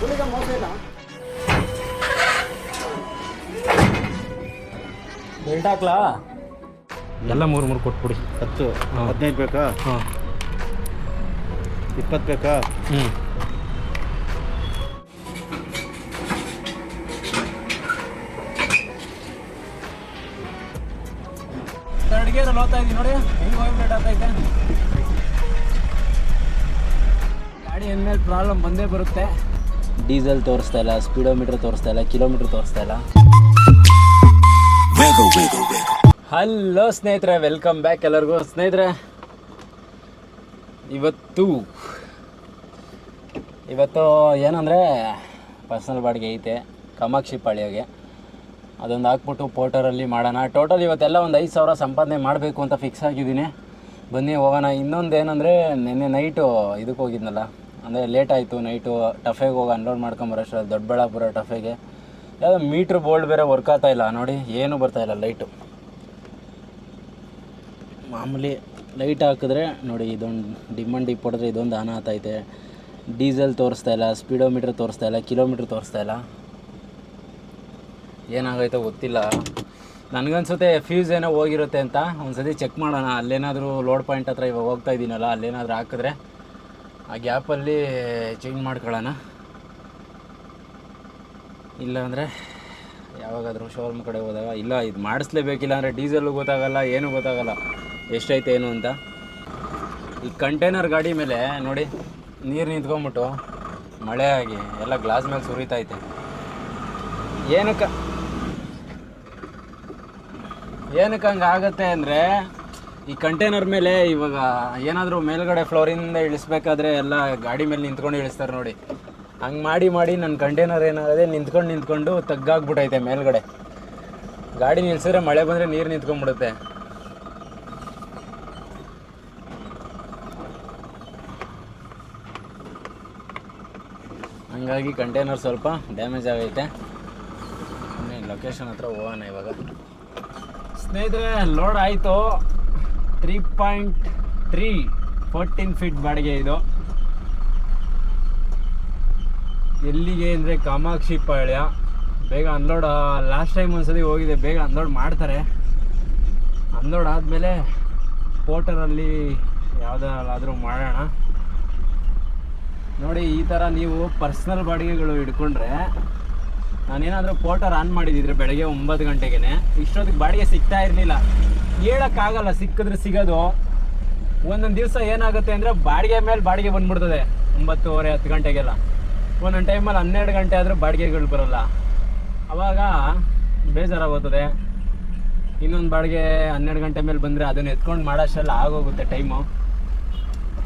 ಹುಲಿಗ ಮೋಸ ಇಲ್ಲ ಬೆಲ್ಟ್ ಹಾಕ್ಲಾ ಎಲ್ಲ ಮೂರು ಮೂರು ಕೊಟ್ಬಿಡಿ. ಹತ್ತು ಹಾಂ. ಹದಿನೈದು ಬೇಕಾ? ಹಾಂ. ಇಪ್ಪತ್ತು ಬೇಕಾ? ಹ್ಞೂ ಹೋಗ್ತಾ ನೋಡಿ? ಹೆಂಗೆ ವೈಬ್ರೇಟ್ ಆಗ್ತೈತೆ ಗಾಡಿ ಅಂದಮೇಲೆ ಪ್ರಾಬ್ಲಮ್ ಬಂದೇ ಬರುತ್ತೆ. ಡೀಸೆಲ್ ತೋರಿಸ್ತಾ ಇಲ್ಲ ಸ್ಪೀಡೋಮೀಟರ್ ತೋರಿಸ್ತಾ ಇಲ್ಲ ಕಿಲೋಮೀಟರ್ ತೋರಿಸ್ತಾ ಇಲ್ಲ. ಹಲೋ ಸ್ನೇಹಿತರೆ ವೆಲ್ಕಮ್ ಬ್ಯಾಕ್ ಎಲ್ಲರಿಗೂ. ಸ್ನೇಹಿತರೆ ಇವತ್ತು ಇವತ್ತು ಏನಂದರೆ ಪರ್ಸನಲ್ ಬಾಡಿಗೆ ಐತೆ ಕಾಮಾಕ್ಷಿ ಪಾಳ್ಯಗೆ. ಅದೊಂದು ಹಾಕ್ಬಿಟ್ಟು ಪೋರ್ಟರಲ್ಲಿ ಮಾಡೋಣ. ಟೋಟಲ್ ಇವತ್ತೆಲ್ಲ ಒಂದು ಐದು ಸಾವಿರ ಸಂಪಾದನೆ ಮಾಡಬೇಕು ಅಂತ ಫಿಕ್ಸ್ ಆಗಿದ್ದೀನಿ. ಬನ್ನಿ, ಹೋಗೋಣ. ಇನ್ನೊಂದು ಏನಂದರೆ, ನಿನ್ನೆ ನೈಟು ಇದಕ್ಕೆ ಹೋಗಿದ್ನಲ್ಲ. ಅಂದರೆ ಲೇಟ್ ಆಯಿತು ನೈಟು ಟಫೆಗೆ ಹೋಗಿ ಅನ್ಲೋಡ್ ಮಾಡ್ಕೊಂಬರೋಷ್ಟು ದೊಡ್ಡಬಳ್ಳಾಪುರ ಟಫೆಗೆ. ಯಾವುದೋ ಮೀಟ್ರ್ ಬೋಲ್ಡ್ ಬೇರೆ ವರ್ಕ್ ಇಲ್ಲ. ನೋಡಿ, ಏನೂ ಬರ್ತಾ ಇಲ್ಲ ಲೈಟು ಮಾಮೂಲಿ ಲೈಟ್ ಹಾಕಿದ್ರೆ, ನೋಡಿ, ಇದೊಂದು ಡಿಮಂಡ್ ಡಿಪ್ ಹೊಡೆದ್ರೆ ಇದೊಂದು ಆನ ಆಗ್ತೈತೆ ಡೀಸೆಲ್ ತೋರಿಸ್ತಾ ಇಲ್ಲ ಸ್ಪೀಡೋಮೀಟ್ರ್ ತೋರಿಸ್ತಾ ಇಲ್ಲ ಕಿಲೋಮೀಟ್ರ್ ತೋರಿಸ್ತಾ ಇಲ್ಲ. ಏನಾಗೈತೋ ಗೊತ್ತಿಲ್ಲ. ನನಗನ್ಸುತ್ತೆ ಫ್ಯೂಸ್ ಏನೋ ಹೋಗಿರುತ್ತೆ ಅಂತ. ಒಂದ್ಸತಿ ಚೆಕ್ ಮಾಡೋಣ. ಅಲ್ಲೇನಾದರೂ ಲೋಡ್ ಪಾಯಿಂಟ್ ಹತ್ರ ಇವಾಗ ಹೋಗ್ತಾ ಇದ್ದೀನಲ್ಲ ಅಲ್ಲೇನಾದರೂ ಹಾಕಿದ್ರೆ ಆ ಗ್ಯಾಪಲ್ಲಿ ಚೇಂಜ್ ಮಾಡ್ಕೊಳ್ಳೋಣ. ಇಲ್ಲ ಅಂದರೆ ಯಾವಾಗಾದರೂ ಶೋರೂಮ್ ಕಡೆ ಹೋದಾಗ, ಇಲ್ಲ, ಇದು ಮಾಡಿಸ್ಲೇಬೇಕಿಲ್ಲ ಅಂದರೆ ಡೀಸೆಲ್ಲು ಗೊತ್ತಾಗಲ್ಲ, ಏನೂ ಗೊತ್ತಾಗಲ್ಲ. ಎಷ್ಟೈತೆ, ಏನು ಅಂತ. ಈ ಕಂಟೈನರ್ ಗಾಡಿ ಮೇಲೆ ನೋಡಿ, ನೀರು ನಿಂತ್ಕೊಂಬಿಟ್ಟು ಮಳೆ ಆಗಿ, ಎಲ್ಲ ಗ್ಲಾಸ್ ಮೇಲೆ ಸುರಿತೈತೆ ಏನಕ್ಕೆ? ಏನಕ್ಕೆ ಹಂಗೆ ಆಗುತ್ತೆ ಅಂದರೆ ಈ ಕಂಟೈನರ್ ಮೇಲೆ ಇವಾಗ ಏನಾದರೂ ಮೇಲ್ಗಡೆ ಫ್ಲೋರಿಂದ ಇಳಿಸ್ಬೇಕಾದ್ರೆ ಎಲ್ಲ ಗಾಡಿ ಮೇಲೆ ನಿಂತ್ಕೊಂಡು ಇಳಿಸ್ತಾರೆ ನೋಡಿ. ಹಂಗೆ ಮಾಡಿ ಮಾಡಿ ನನ್ನ ಕಂಟೈನರ್ ಏನಾಗದೆ ನಿಂತ್ಕೊಂಡು ನಿಂತ್ಕೊಂಡು ತಗ್ಗಾಗ್ಬಿಟ್ಟೈತೆ ಮೇಲ್ಗಡೆ. ಗಾಡಿ ನಿಲ್ಸಿದ್ರೆ ಮಳೆ ಬಂದರೆ ನೀರು ನಿಂತ್ಕೊಂಡ್ಬಿಡುತ್ತೆ. ಹಂಗಾಗಿ ಕಂಟೈನರ್ ಸ್ವಲ್ಪ ಡ್ಯಾಮೇಜ್ ಆಗೈತೆ. ಲೊಕೇಶನ್ ಹತ್ರ ಹೋಗೋಣ ಇವಾಗ. ಸ್ನೇಹಿತರೆ ಲೋಡ್ ಆಯಿತು. Three point three fourteen feet ಬಾಡಿಗೆ ಇದು. ಎಲ್ಲಿಗೆ ಅಂದರೆ ಕಾಮಾಕ್ಷಿ ಪಾಳ್ಯ. ಬೇಗ ಅನ್ಲೋಡ್ ಲಾಸ್ಟ್ ಟೈಮ್ ಒಂದ್ಸತಿ ಹೋಗಿದೆ, ಬೇಗ ಅನ್ಲೋಡ್ ಮಾಡ್ತಾರೆ. ಅನ್ಲೋಡ್ ಆದಮೇಲೆ ಪೋಟರಲ್ಲಿ ಯಾವುದಾದ್ರೂ ಮಾಡೋಣ. ನೋಡಿ, ಈ ಥರ ನೀವು ಪರ್ಸ್ನಲ್ ಬಾಡಿಗೆಗಳು ಹಿಡ್ಕೊಂಡ್ರೆ ನಾನೇನಾದರೂ ಫೋಟೋ ಆನ್ ಮಾಡಿದಿದ್ರೆ ಬೆಳಗ್ಗೆ ಒಂಬತ್ತು ಗಂಟೆಗೆ ಇಷ್ಟೊತ್ತಿಗೆ ಬಾಡಿಗೆ ಸಿಗ್ತಾ ಇರಲಿಲ್ಲ. ಹೇಳೋಕ್ಕಾಗಲ್ಲ, ಸಿಕ್ಕಿದ್ರೆ ಸಿಗೋದು. ಒಂದೊಂದು ದಿವಸ ಏನಾಗುತ್ತೆ ಅಂದರೆ ಬಾಡಿಗೆ ಮೇಲೆ ಬಾಡಿಗೆ ಬಂದ್ಬಿಡ್ತದೆ. ಒಂಬತ್ತುವರೆ, ಹತ್ತು ಗಂಟೆಗೆಲ್ಲ. ಒಂದೊಂದು ಟೈಮಲ್ಲಿ ಹನ್ನೆರಡು ಗಂಟೆ ಆದರೂ ಬಾಡಿಗೆಗಳು ಬರೋಲ್ಲ. ಆವಾಗ ಬೇಜಾರಾಗೋಗ್ತದೆ. ಇನ್ನೊಂದು ಬಾಡಿಗೆ ಹನ್ನೆರಡು ಗಂಟೆ ಮೇಲೆ ಬಂದರೆ ಅದನ್ನು ಎತ್ಕೊಂಡು ಮಾಡೋಷ್ಟೆಲ್ಲ ಆಗೋಗುತ್ತೆ ಟೈಮು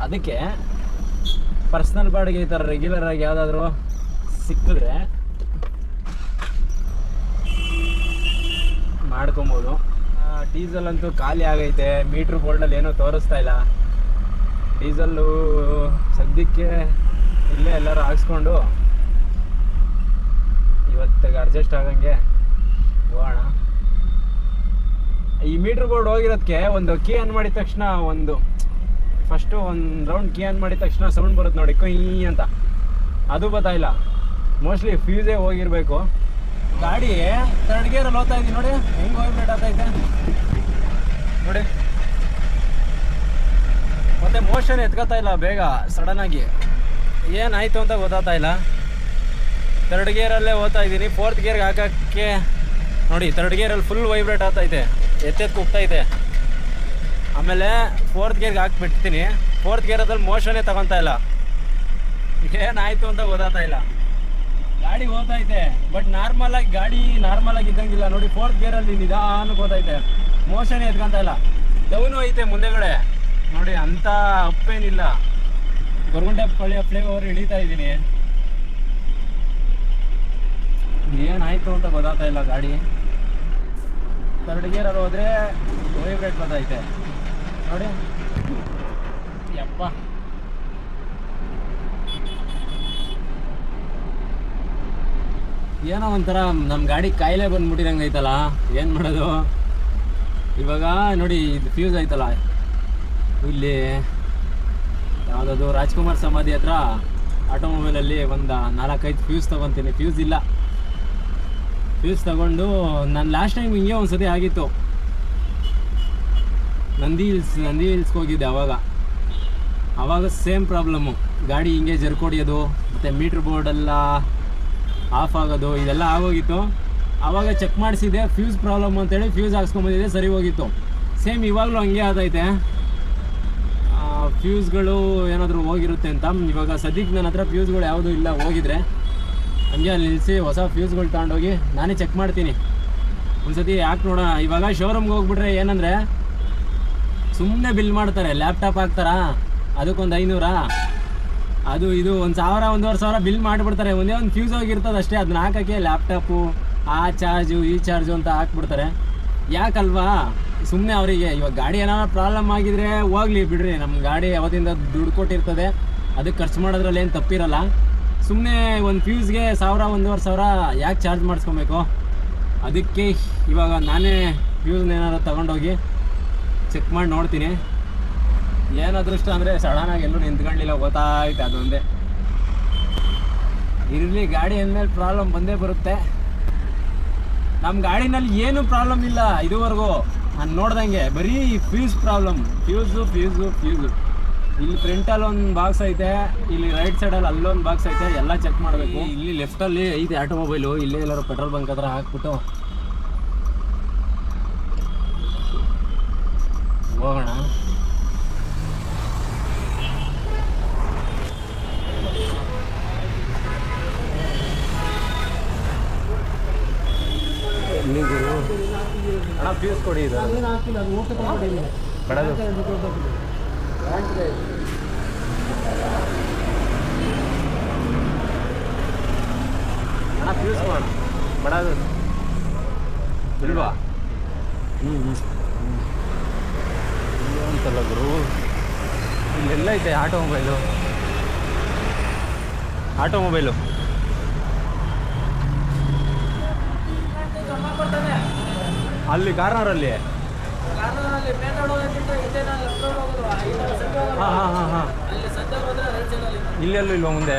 ಅದಕ್ಕೆ ಪರ್ಸ್ನಲ್ ಬಾಡಿಗೆ ಈ ಥರ ರೆಗ್ಯುಲರಾಗಿ ಯಾವುದಾದ್ರೂ ಸಿಕ್ಕಿದ್ರೆ ಮಾಡ್ಕೊಬೋದು. ಡೀಸೆಲ್ ಅಂತೂ ಖಾಲಿ ಆಗೈತೆ. ಮೀಟ್ರ್ ಬೋರ್ಡಲ್ಲಿ ಏನೂ ತೋರಿಸ್ತಾ ಇಲ್ಲ. ಡೀಸೆಲ್ಲು ಸದ್ಯಕ್ಕೆ ಇಲ್ಲೇ ಎಲ್ಲರೂ ಹಾಕ್ಸ್ಕೊಂಡು ಇವತ್ತಿಗೆ ಅಡ್ಜಸ್ಟ್ ಆಗಂಗೆ ಹೋಗೋಣ. ಈ ಮೀಟ್ರ್ ಬೋರ್ಡ್ ಹೋಗಿರೋದಕ್ಕೆ ಒಂದು ಕೀ ಆನ್ ಮಾಡಿದ ತಕ್ಷಣ ಒಂದು ಫಸ್ಟು ಒಂದು ರೌಂಡ್ ಕೀ ಆನ್ ಮಾಡಿದ ತಕ್ಷಣ ಸೌಂಡ್ ಬರುತ್ತೆ ನೋಡಿ ಕೊಯ್ ಅಂತ. ಅದು ಗೊತ್ತಾಯಿಲ್ಲ ಮೋಸ್ಟ್ಲಿ ಫ್ಯೂಸೇ ಹೋಗಿರಬೇಕು. ಗಾಡಿ ಥರ್ಡ್ ಗೇರಲ್ಲಿ ಹೋಗ್ತಾ ಇದ್ದೀನಿ, ನೋಡಿ. ಹೆಂಗೆ ವೈಬ್ರೇಟ್ ಆಗ್ತೈತೆ ನೋಡಿ. ಮತ್ತೆ ಮೋಷನ್ ಎತ್ಕೋತಾ ಇಲ್ಲ ಬೇಗ ಸಡನ್ನಾಗಿ ಏನಾಯಿತು ಅಂತ ಗೊತ್ತಾಗ್ತಾ ಇಲ್ಲ. ಥರ್ಡ್ ಗೇರಲ್ಲೇ ಹೋಗ್ತಾ ಇದ್ದೀನಿ. ಫೋರ್ತ್ ಗೇರ್ಗೆ ಹಾಕೋಕ್ಕೆ, ನೋಡಿ ತರ್ಡ್ ಗೇರಲ್ಲಿ ಫುಲ್ ವೈಬ್ರೇಟ್ ಆಗ್ತೈತೆ ಎತ್ತೆತ್ತು ಇದೆ. ಆಮೇಲೆ ಫೋರ್ತ್ ಗೇರ್ಗೆ ಹಾಕ್ಬಿಡ್ತೀನಿ. ಫೋರ್ತ್ ಗೇರದಲ್ಲಿ ಮೋಷನೇ ತಗೊತಾ ಇಲ್ಲ. ಏನಾಯಿತು ಅಂತ ಗೊತ್ತಾಗ್ತಾ ಇಲ್ಲ. ಗಾಡಿ ಹೋಗ್ತೈತೆ ಬಟ್ ನಾರ್ಮಲ್ ಆಗಿ ಗಾಡಿ ನಾರ್ಮಲ್ ಆಗಿ ಇದ್ದಂಗಿಲ್ಲ. ನೋಡಿ ಫೋರ್ತ್ ಅಲ್ಲಿ ನಿಧಾನ ಹೋಗ್ತೈತೆ ಮೋಷನ್ ಎತ್ಕೊಂತ ಇಲ್ಲ. ಡೌನು ಐತೆ ಮುಂದೆಗಡೆ. ನೋಡಿ, ಅಂತ ಅಪ್ಪೇನಿಲ್ಲ. ಗೊರಗುಂಡೆ ಪಳ್ಳಿಯ ಪ್ಲೇ ಓವರ್ ಇಳಿತಾ ಇದ್ದೀನಿ. ಏನಾಯ್ತು ಅಂತ ಗೊತ್ತಾಗ್ತಾ ಇಲ್ಲ ಗಾಡಿ. ಥರ್ಡ್ ಅಲ್ಲಿ ಹೋದ್ರೆ ವೈಬ್ರೇಟ್ ಗೊತ್ತಾಯ್ತೆ ನೋಡಿ. ಯಪ್ಪ. ಏನೋ ಒಂಥರ ನಮ್ಮ ಗಾಡಿ ಕಾಯಿಲೆ ಬಂದ್ಬಿಟ್ಟಿದಂಗೆ ಐತಲ್ಲ ಏನು ಮಾಡೋದು? ಇವಾಗ ನೋಡಿ ಇದು ಫ್ಯೂಸ್ ಆಯ್ತಲ್ಲ. ಇಲ್ಲಿ ಯಾವುದದು, ರಾಜ್ಕುಮಾರ್ ಸಮಾಧಿ ಹತ್ರ ಆಟೋಮೊಬೈಲಲ್ಲಿ ಒಂದು ನಾಲ್ಕೈದು ಫ್ಯೂಸ್ ತೊಗೊತೀನಿ. ಫ್ಯೂಸ್ ಇಲ್ಲ. ಫ್ಯೂಸ್ ತಗೊಂಡು ನಾನು ಲಾಸ್ಟ್ ಟೈಮ್ ಹಿಂಗೆ ಒಂದು ಸತಿ ಆಗಿತ್ತು. ನಂದಿ ಹಿಲ್ಸ್, ನಂದಿ ಹಿಲ್ಸ್ಗೆ ಹೋಗಿದ್ದೆ ಅವಾಗ. ಆವಾಗ ಸೇಮ್ ಪ್ರಾಬ್ಲಮ್ಮು ಗಾಡಿ ಹಿಂಗೆ ಜರ್ಕೊಡಿಯೋದು, ಮತ್ತು ಮೀಟ್ರ್ ಬೋರ್ಡೆಲ್ಲ ಆಫ್ ಆಗೋದು, ಇದೆಲ್ಲ ಆಗೋಗಿತ್ತು. ಆವಾಗ ಚೆಕ್ ಮಾಡಿಸಿದೆ ಫ್ಯೂಸ್ ಪ್ರಾಬ್ಲಮ್ ಅಂತೇಳಿ ಫ್ಯೂಸ್ ಹಾಕ್ಸ್ಕೊಂಬಂದಿದೆ ಸರಿ ಹೋಗಿತ್ತು. ಸೇಮ್ ಇವಾಗಲೂ ಹಂಗೆ ಆದೈತೆ. ಫ್ಯೂಸ್ಗಳು ಏನಾದರೂ ಹೋಗಿರುತ್ತೆ ಅಂತ, ಇವಾಗ ಸದ್ಯಕ್ಕೆ ನನ್ನ ಹತ್ರ ಫ್ಯೂಸ್ಗಳು ಯಾವುದೂ ಇಲ್ಲ, ಹೋಗಿದ್ರೆ. ಹಂಗೆ ಅಲ್ಲಿ ನಿಲ್ಲಿಸಿ ಹೊಸ ಫ್ಯೂಸ್ಗಳು ತಗೊಂಡೋಗಿ, ನಾನೇ ಚೆಕ್ ಮಾಡ್ತೀನಿ. ಒಂದ್ಸತಿ ಯಾಕೆ ನೋಡೋಣ, ಇವಾಗ ಶೋರೂಮ್ಗೆ ಹೋಗ್ಬಿಟ್ರೆ ಏನಂದರೆ ಸುಮ್ಮನೆ ಬಿಲ್ ಮಾಡ್ತಾರೆ ಲ್ಯಾಪ್ಟಾಪ್ ಹಾಕ್ತಾರಾ, ಅದಕ್ಕೊಂದು ಐನೂರಾ? ಅದು ಇದು ಒಂದು ಸಾವಿರ, ಒಂದೂವರೆ ಸಾವಿರ ಬಿಲ್ ಮಾಡಿಬಿಡ್ತಾರೆ. ಒಂದೇ ಒಂದು ಫ್ಯೂಸ್ ಹೋಗಿರ್ತದೆ ಅಷ್ಟೇ. ಅದನ್ನ ಹಾಕೋಕ್ಕೆ ಲ್ಯಾಪ್ಟಾಪು ಆ ಚಾರ್ಜು ಈ ಚಾರ್ಜು ಅಂತ ಹಾಕ್ಬಿಡ್ತಾರೆ. ಯಾಕಲ್ವಾ? ಸುಮ್ಮನೆ ಅವರಿಗೆ ಇವಾಗ ಗಾಡಿ ಏನಾದ್ರು ಪ್ರಾಬ್ಲಮ್ ಆಗಿದ್ರೆ ಹೋಗ್ಲಿ ಬಿಡ್ರಿ. ನಮ್ಮ ಗಾಡಿ ಯಾವತ್ತಿಂದ ದುಡ್ಡು ಕೊಟ್ಟಿರ್ತದೆ. ಅದಕ್ಕೆ ಖರ್ಚು ಮಾಡೋದ್ರಲ್ಲಿ ಏನು ತಪ್ಪಿರಲ್ಲ. ಸುಮ್ಮನೆ ಒಂದು ಫ್ಯೂಸ್ಗೆ ಸಾವಿರ, ಒಂದೂವರೆ ಸಾವಿರ ಯಾಕೆ ಚಾರ್ಜ್ ಮಾಡಿಸ್ಕೊಬೇಕು? ಅದಕ್ಕೆ ಇವಾಗ ನಾನೇ ಫ್ಯೂಸ್ನ ಏನಾದ್ರು ತಗೊಂಡೋಗಿ ಚೆಕ್ ಮಾಡಿ ನೋಡ್ತೀನಿ. ಏನು ಅದೃಷ್ಟ ಅಂದರೆ ಸಡನ್ನಾಗಿ ಎಲ್ಲೂ ನಿಂತ್ಕೊಂಡಿಲ್ಲ, ಗೊತ್ತಾಯ್ತು ಅದೊಂದೇ. ಇರಲಿ, ಗಾಡಿ ಅಂದಮೇಲೆ ಪ್ರಾಬ್ಲಮ್ ಬಂದೇ ಬರುತ್ತೆ. ನಮ್ಮ ಗಾಡಿನಲ್ಲಿ ಏನು ಪ್ರಾಬ್ಲಮ್ ಇಲ್ಲ ಇದುವರೆಗೂ. ನಾನು ನೋಡ್ದಂಗೆ ಬರೀ fuse problem. Fuse fuse fuse. ಇಲ್ಲಿ ಫ್ರಂಟಲ್ಲಿ ಒಂದು ಬಾಕ್ಸ್ ಐತೆ, ಇಲ್ಲಿ ರೈಟ್ ಸೈಡಲ್ಲಿ ಅಲ್ಲೊಂದು ಬಾಕ್ಸ್ ಐತೆ, ಎಲ್ಲ ಚೆಕ್ ಮಾಡಬೇಕು. ಇಲ್ಲಿ ಲೆಫ್ಟಲ್ಲಿ ಐದು ಆಟೋಮೊಬೈಲು ಇಲ್ಲೇ ಎಲ್ಲರೂ ಪೆಟ್ರೋಲ್ ಬಂಕ್ ಹತ್ರ ಹಾಕ್ಬಿಟ್ಟು. ಹೋಗೋಣ. ಕೊಡಿ ಇದು ಮಾಡು ಬೇಡದು ಇಲ್ವಾ? ಹ್ಞೂ ಹ್ಞೂ ಅಂತಲ್ಲ ಗುರು. ಇಲ್ಲೆಲ್ಲ ಐತೆ ಆಟೋಮೊಬೈಲು. ಆಟೋಮೊಬೈಲು. ಅಲ್ಲಿ ಕಾರ್ನರಲ್ಲಿ? ಹಾಂ ಹಾಂ ಹಾಂ ಹಾಂ. ಇಲ್ಲೆಲ್ಲೂ ಇಲ್ವಾ ಮುಂದೆ?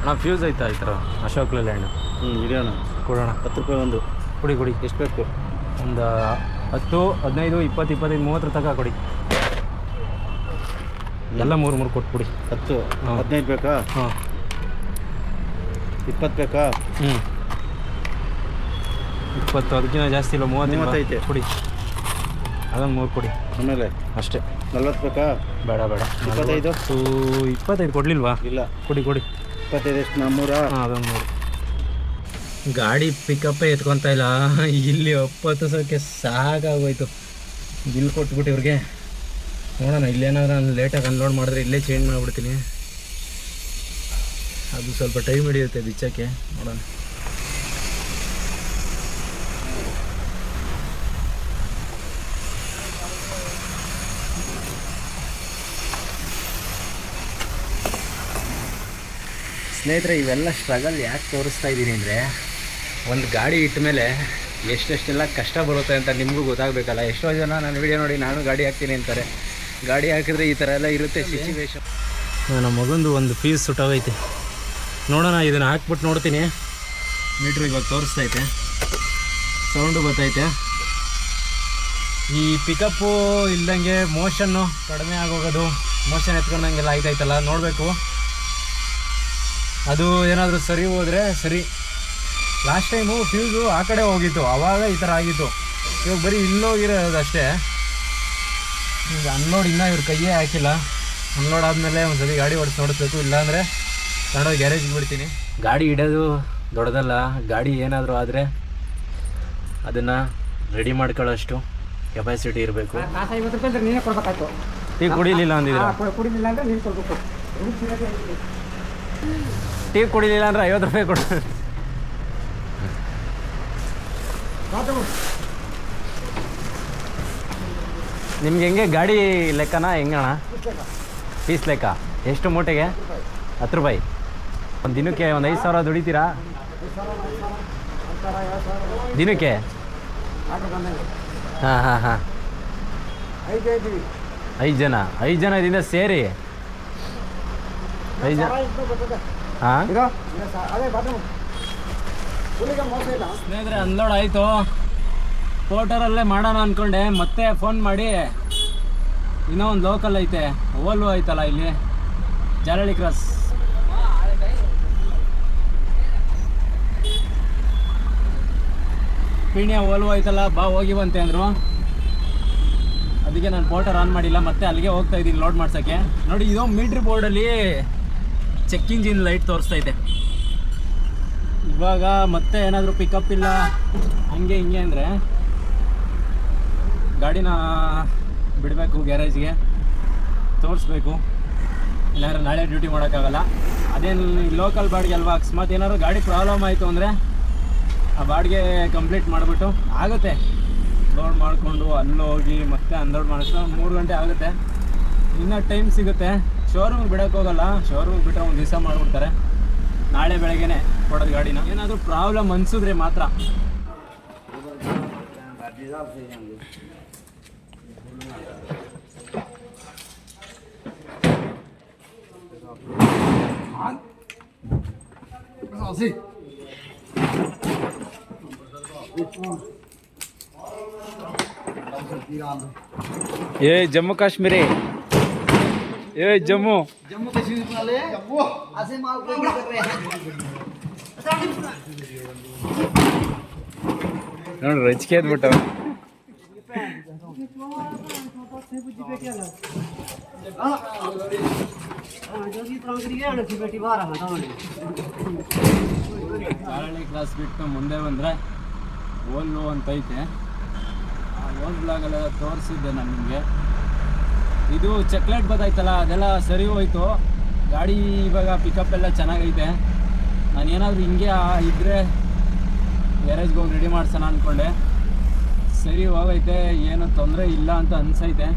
ಅಣ್ಣ ಫ್ಯೂಸ್ ಐತಾ ಈ ಥರ? ಅಶೋಕ್ ಲೇಲ್ಯಾಂಡ್ ಹ್ಞೂ ಇಡೋಣ ಕೊಡೋಣ. ಹತ್ತು ರೂಪಾಯಿ ಒಂದು. ಕೊಡಿ ಕೊಡಿ. ಎಷ್ಟು ಬೇಕು? ಒಂದು ಹತ್ತು ಹದಿನೈದು ಇಪ್ಪತ್ತು ಇಪ್ಪತ್ತೈದು ಮೂವತ್ತರ ತನಕ ಕೊಡಿ. ಎಲ್ಲ ಮೂರು ಮೂರು ಕೊಟ್ಬಿಡಿ. ಹತ್ತು. ಹಾಂ. ಹದಿನೈದು ಬೇಕಾ? ಹಾಂ. ಇಪ್ಪತ್ತು ಬೇಕಾ? ಹ್ಞೂ ಇಪ್ಪತ್ತು ಅದಕ್ಕಿಂತ ಜಾಸ್ತಿ ಇಲ್ಲ ಮೂವತ್ತೈತೆ ಮೂವತ್ತೈತೆ. ಕೊಡಿ. ಅದೊಂದು ಮೂರು ಕೊಡಿ. ಆಮೇಲೆ? ಅಷ್ಟೇ. ನಲ್ವತ್ತು ಬೇಕಾ? ಬೇಡ ಬೇಡ. ಇಪ್ಪತ್ತೈದು? ಸೂ ಇಪ್ಪತ್ತೈದು ಕೊಡ್ಲಿಲ್ವಾ? ಇಲ್ಲ. ಕೊಡಿ ಕೊಡಿ. ಇಪ್ಪತ್ತೈದು ಎಷ್ಟು ನಮ್ಮೂರ ಹಾಂ ಅದೊಂದು ಮೂರು. ಗಾಡಿ ಪಿಕಪ್ಪೇ ಎತ್ಕೊತಾ ಇಲ್ಲ. ಇಲ್ಲಿ ಒಪ್ಪತ್ತು ಸೋಕೆ ಸಾಕಾಗೋಯ್ತು. ಬಿಲ್ ಕೊಟ್ಬಿಟ್ಟು ಇವ್ರಿಗೆ. ನೋಡೋಣ, ಇಲ್ಲೇನಾದ್ರೂ ನಾನು ಲೇಟಾಗಿ ಅನ್ಲೋಡ್ ಮಾಡಿದ್ರೆ ಇಲ್ಲೇ ಚೇಂಜ್ ಮಾಡಿಬಿಡ್ತೀನಿ. ಅದು ಸ್ವಲ್ಪ ಟೈಮ್ ಹಿಡಿಯುತ್ತೆ ಬಿಚ್ಚಕ್ಕೆ. ನೋಡೋಣ. ಸ್ನೇಹಿತರೆ, ಇವೆಲ್ಲ ಸ್ಟ್ರಗಲ್ ಯಾಕೆ ತೋರಿಸ್ತಾ ಇದ್ದೀನಿ ಅಂದರೆ, ಒಂದು ಗಾಡಿ ಇಟ್ಟ ಮೇಲೆ ಎಷ್ಟೆಷ್ಟೆಲ್ಲ ಕಷ್ಟ ಬರುತ್ತೆ ಅಂತ ನಿಮಗೂ ಗೊತ್ತಾಗಬೇಕಲ್ಲ. ಎಷ್ಟೋ ಜನ ನಾನು ವಿಡಿಯೋ ನೋಡಿ, ನಾನು ಗಾಡಿ ಹಾಕ್ತೀನಿ ಅಂತಾರೆ. ಗಾಡಿ ಹಾಕಿದ್ರೆ ಈ ಥರ ಎಲ್ಲ ಇರುತ್ತೆ ಸಿಚುವೇಶನ್ ನಮ್ಮ ಮಗಂದು ಒಂದು ಫೀಸ್ ಸುಟ್ಟೋಗೈತೆ ನೋಡೋಣ, ಇದನ್ನು ಹಾಕ್ಬಿಟ್ಟು ನೋಡ್ತೀನಿ. ಮೀಟ್ರ್ ಇವಾಗ ತೋರಿಸ್ತೈತೆ. ಸೌಂಡು ಗೊತ್ತೈತೆ. ಈ ಪಿಕಪ್ಪು ಇಲ್ದಂಗೆ ಮೋಷನ್ನು ಕಡಿಮೆ ಆಗೋಗೋದು ಮೋಷನ್ ಎತ್ಕೊಂಡಂಗೆಲ್ಲ ಆಯ್ತೈತಲ್ಲ ನೋಡಬೇಕು. ಅದು ಏನಾದರೂ ಸರಿ ಹೋದರೆ ಸರಿ. ಲಾಸ್ಟ್ ಟೈಮು ಫ್ಯೂಸು ಆ ಕಡೆ ಹೋಗಿತ್ತು ಆವಾಗ ಈ ಥರ ಆಗಿತ್ತು. ಇವಾಗ ಬರೀ ಇಲ್ಲೋಗಿರೋದು ಅಷ್ಟೇ ಈಗ ಅನ್ಲೋಡ್ ಇನ್ನೂ ಇವ್ರ ಕೈಯೇ ಹಾಕಿಲ್ಲ. ಅನ್ಲೋಡ್ ಆದಮೇಲೆ ಒಂದು ಸತಿ ಗಾಡಿ ಓಡಿಸಿ ನೋಡಿಸ್ಬೇಕು ಇಲ್ಲಾಂದರೆ ತಗೊಂಡೋಗಿ ಗ್ಯಾರೇಜ್ಗೆ ಬಿಡ್ತೀನಿ. ಗಾಡಿ ಇಡೋದು ದೊಡ್ಡದಲ್ಲ. ಗಾಡಿ ಏನಾದರೂ ಆದರೆ ಅದನ್ನು ರೆಡಿ ಮಾಡ್ಕೊಳ್ಳೋಷ್ಟು ಕೆಪಾಸಿಟಿ ಇರಬೇಕು. ಕಾಸ ಐವತ್ತು ರೂಪಾಯಿ ನೀನೇ ಕೊಡ್ಬೇಕಾಯ್ತು. ಟೀ ಕುಡಿಲಿಲ್ಲ ಅಂದಿದ್ರೆ ಹಾ, ಕುಡಿಲಿಲ್ಲ ಅಂದ್ರೆ ನೀನು ಕೊಡ್ಬೇಕು. ಟೀ ಕುಡಿಲಿಲ್ಲ ಅಂದ್ರೆ ಐವತ್ತು ರೂಪಾಯಿ ಕೊಡು. ನಿಮ್ಗೆ ಹೆಂಗೆ ಗಾಡಿ ಲೆಕ್ಕನ ಹೆಂಗಣ ಫೀಸ್ ಪೀಸ್ ಲೆಕ್ಕ? ಎಷ್ಟು ಮೂಟೆಗೆ? ಹತ್ತು ರೂಪಾಯಿ. ಒಂದು ದಿನಕ್ಕೆ ಒಂದು ಐದು ಸಾವಿರ ದುಡಿತೀರಾ? ದಿನಕ್ಕೆ? ಹಾಂ ಹಾಂ ಹಾಂ. ಐದು ಜನ ಐದು ಜನ? ಇದರಿಂದ ಸೇರಿ? ಐದು ಜನ? ಹಾಂ? ಸ್ನೇಹಿತರೆ ಅನ್ಲೋಡ್ ಆಯಿತು. ಪೋರ್ಟರಲ್ಲೇ ಮಾಡೋಣ ಅಂದ್ಕೊಂಡೆ ಮತ್ತೆ ಫೋನ್ ಮಾಡಿ. ಇನ್ನೂ ಒಂದು ಲೋಕಲ್ ಐತೆ ಓಲ್ವೋ ಐತಲ್ಲ ಇಲ್ಲಿ. ಜಾಲಹಳ್ಳಿ ಕ್ರಾಸ್ ಪೀಣ್ಯ ಓಲ್ವೋ ಐತಲ್ಲ, ಬಾ ಹೋಗಿ ಬಂತೆ ಅಂದರು. ಅದಕ್ಕೆ ನಾನು ಪೋರ್ಟರ್ ಆನ್ ಮಾಡಿಲ್ಲ, ಮತ್ತೆ ಅಲ್ಲಿಗೆ ಹೋಗ್ತಾ ಇದ್ದೀನಿ ಲೋಡ್ ಮಾಡ್ಸೋಕ್ಕೆ. ನೋಡಿ, ಇದು ಮೀಟ್ರ್ ಬೋರ್ಡಲ್ಲಿ ಚೆಕ್ ಇಂಜಿನ್ ಲೈಟ್ ತೋರಿಸ್ತಾ ಇದೆ. ಇವಾಗ ಮತ್ತೆ ಏನಾದರೂ ಪಿಕಪ್ ಇಲ್ಲ. ಹಂಗೆ, ಹಿಂಗೆ ಅಂದರೆ ಗಾಡಿನ ಬಿಡಬೇಕು ಗ್ಯಾರೇಜ್ಗೆ. ತೋರಿಸ್ಬೇಕು. ಇಲ್ಲಾಂದ್ರೆ ನಾಳೆ ಡ್ಯೂಟಿ ಮಾಡೋಕ್ಕಾಗಲ್ಲ. ಅದೇನು ಲೋಕಲ್ ಬಾಡಿಗೆ ಅಲ್ವಾ? ಅಕಸ್ಮಾತ್ ಏನಾದ್ರು ಗಾಡಿ ಪ್ರಾಬ್ಲಮ್ ಆಯಿತು ಅಂದರೆ ಆ ಬಾಡಿಗೆ ಕಂಪ್ಲೀಟ್ ಮಾಡಿಬಿಟ್ಟು ಆಗುತ್ತೆ. ಲೋಡ್ ಮಾಡಿಕೊಂಡು ಅಲ್ಲಿ ಹೋಗಿ ಮತ್ತೆ ಅನ್ಲೋಡ್ ಮಾಡಿಸ್ಕೊಂಡು ಮೂರು ಗಂಟೆ ಆಗುತ್ತೆ. ಇನ್ನೂ ಟೈಮ್ ಸಿಗುತ್ತೆ. ಶೋರೂಮ್ಗೆ ಬಿಡೋಕೆ ಹೋಗಲ್ಲ. ಶೋರೂಮಿಗೆ ಬಿಟ್ಟರೆ ಒಂದು ದಿವಸ ಮಾಡಿಬಿಡ್ತಾರೆ. ನಾಳೆ ಬೆಳಗ್ಗೆನೇ ಕೊಡೋದು ಗಾಡಿನ. ಏನಾದರೂ ಪ್ರಾಬ್ಲಮ್ ಅನಿಸಿದ್ರೆ ಮಾತ್ರ ये जम्मू काश्मीर। ये जम्मू। जम्मू कश्मीर वाले जम्मू ऐसे माल कर रहे हैं। ನೋಡ್ರಿ, ರಚಿಕೆ ಎದ್ಬಿಟ್ಟವ ಆರನೇ ಕ್ಲಾಸ್ ಬಿಟ್ಟು ಮುಂದೆ ಬಂದರೆ ಓಲ್ಲು ಅಂತ ಐತೆ. ಓಲ್ ಬ್ಲಾಗಲ್ಲ ತೋರಿಸಿದ್ದೆ ನಾನು ನಿಮಗೆ. ಇದು ಚಕ್ಲೇಟ್ ಬದಾಯ್ತಲ್ಲ, ಅದೆಲ್ಲ ಸರಿ ಹೋಯ್ತು. ಗಾಡಿ ಇವಾಗ ಪಿಕಪ್ ಎಲ್ಲ ಚೆನ್ನಾಗೈತೆ. ನಾನು ಏನಾದರೂ ಹಿಂಗೆ ಇದ್ದರೆ ಗ್ಯಾರೇಜ್ಗೆ ಹೋಗಿ ರೆಡಿ ಮಾಡ್ಸೋಣ ಅಂದ್ಕೊಂಡೆ ಸರಿ, ಹೋಗೈತೆ, ಏನು ತೊಂದರೆ ಇಲ್ಲ ಅಂತ ಅನ್ಸೈತೆ.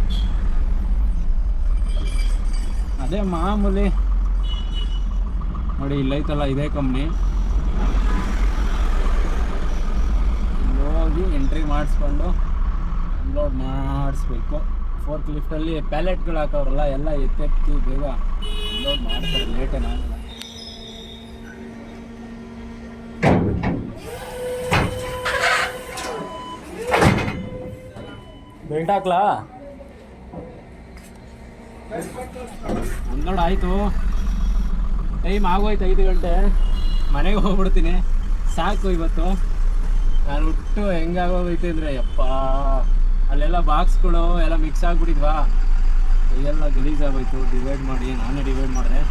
ಅದೇ ಮಾಮೂಲಿ. ನೋಡಿ, ಇಲ್ಲೈತಲ್ಲ ಇದೇ ಕಂಪ್ನಿ ಹೋಗಿ ಎಂಟ್ರಿ ಮಾಡಿಸ್ಕೊಂಡು ಅನ್ಲೋಡ್ ಮಾಡಿಸ್ಬೇಕು. ಫೋರ್ತ್ ಲಿಫ್ಟಲ್ಲಿ ಪ್ಯಾಲೆಟ್ಗಳು ಹಾಕೋರಲ್ಲ ಎಲ್ಲ ಎತ್ತೆತ್ತಿ ಬೇಗ ಅನ್ಲೋಡ್ ಮಾಡ್ತಾರೆ ಲೇಟೇನಾಗಲ್ಲ ಬೆಲ್ಟ್ ಹಾಕ್ಲಾ? ಅನ್ಲೋಡ್ ಆಯಿತು. ಟೈಮ್ ಆಗೋಯ್ತು ಐದು ಗಂಟೆ. ಮನೆಗೆ ಹೋಗ್ಬಿಡ್ತೀನಿ. ಸಾಕು ಇವತ್ತು. ನಾನು ಹುಟ್ಟು ಹೆಂಗಾಗೋಗೈತೆ ಅಂದರೆ, ಯಪ್ಪ. ಅಲ್ಲೆಲ್ಲ ಬಾಕ್ಸ್ಗಳು ಎಲ್ಲ ಮಿಕ್ಸ್ ಆಗಿಬಿಟ್ಟಿದ್ವಾ? ಗಲೀಜ್ ಆಗೋಯ್ತು ಡಿವೈಡ್ ಮಾಡಿ, ನಾನೇ ಡಿವೈಡ್ ಮಾಡಿದೆ.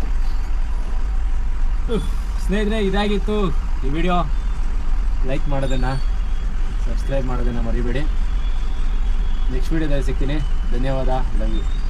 ಸ್ನೇಹಿತರೆ, ಇದಾಗಿತ್ತು ಈ ವಿಡಿಯೋ ಲೈಕ್ ಮಾಡೋದನ್ನು ಸಬ್ಸ್ಕ್ರೈಬ್ ಮಾಡೋದನ್ನು ಮರಿಬೇಡಿ. ನೆಕ್ಸ್ಟ್ ವೀಡಿಯೋದಲ್ಲಿ ಸಿಗ್ತೀನಿ. ಧನ್ಯವಾದ. Love you